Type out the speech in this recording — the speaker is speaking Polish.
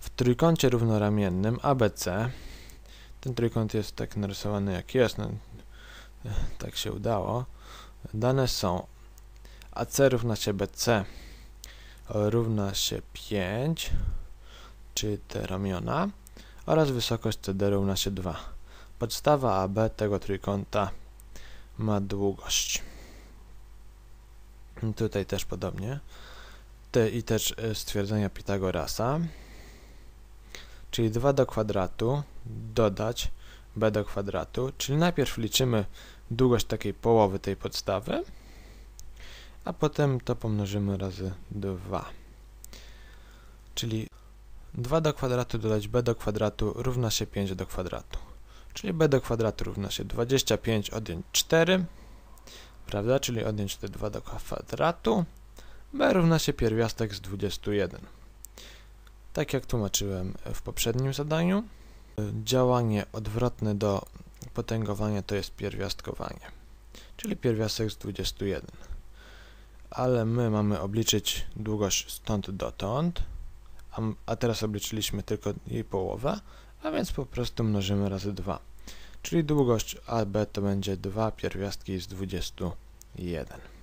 W trójkącie równoramiennym ABC, ten trójkąt jest tak narysowany jak jest, no, tak się udało, dane są AC równa się BC równa się 5, czyli te ramiona, oraz wysokość CD równa się 2. Podstawa AB tego trójkąta ma długość. Tutaj też podobnie. Te, I też e, stwierdzenia Pitagorasa, czyli 2 do kwadratu dodać b do kwadratu, czyli najpierw liczymy długość takiej połowy tej podstawy, a potem to pomnożymy razy 2. Czyli 2 do kwadratu dodać b do kwadratu równa się 5 do kwadratu. Czyli b do kwadratu równa się 25 odjąć 4, prawda? Czyli odjąć te 2 do kwadratu. b równa się pierwiastek z 21. Tak jak tłumaczyłem w poprzednim zadaniu, działanie odwrotne do potęgowania to jest pierwiastkowanie, czyli pierwiastek z 21. Ale my mamy obliczyć długość stąd dotąd, a, a teraz obliczyliśmy tylko jej połowę, a więc po prostu mnożymy razy 2. Czyli długość AB to będzie 2 pierwiastki z 21.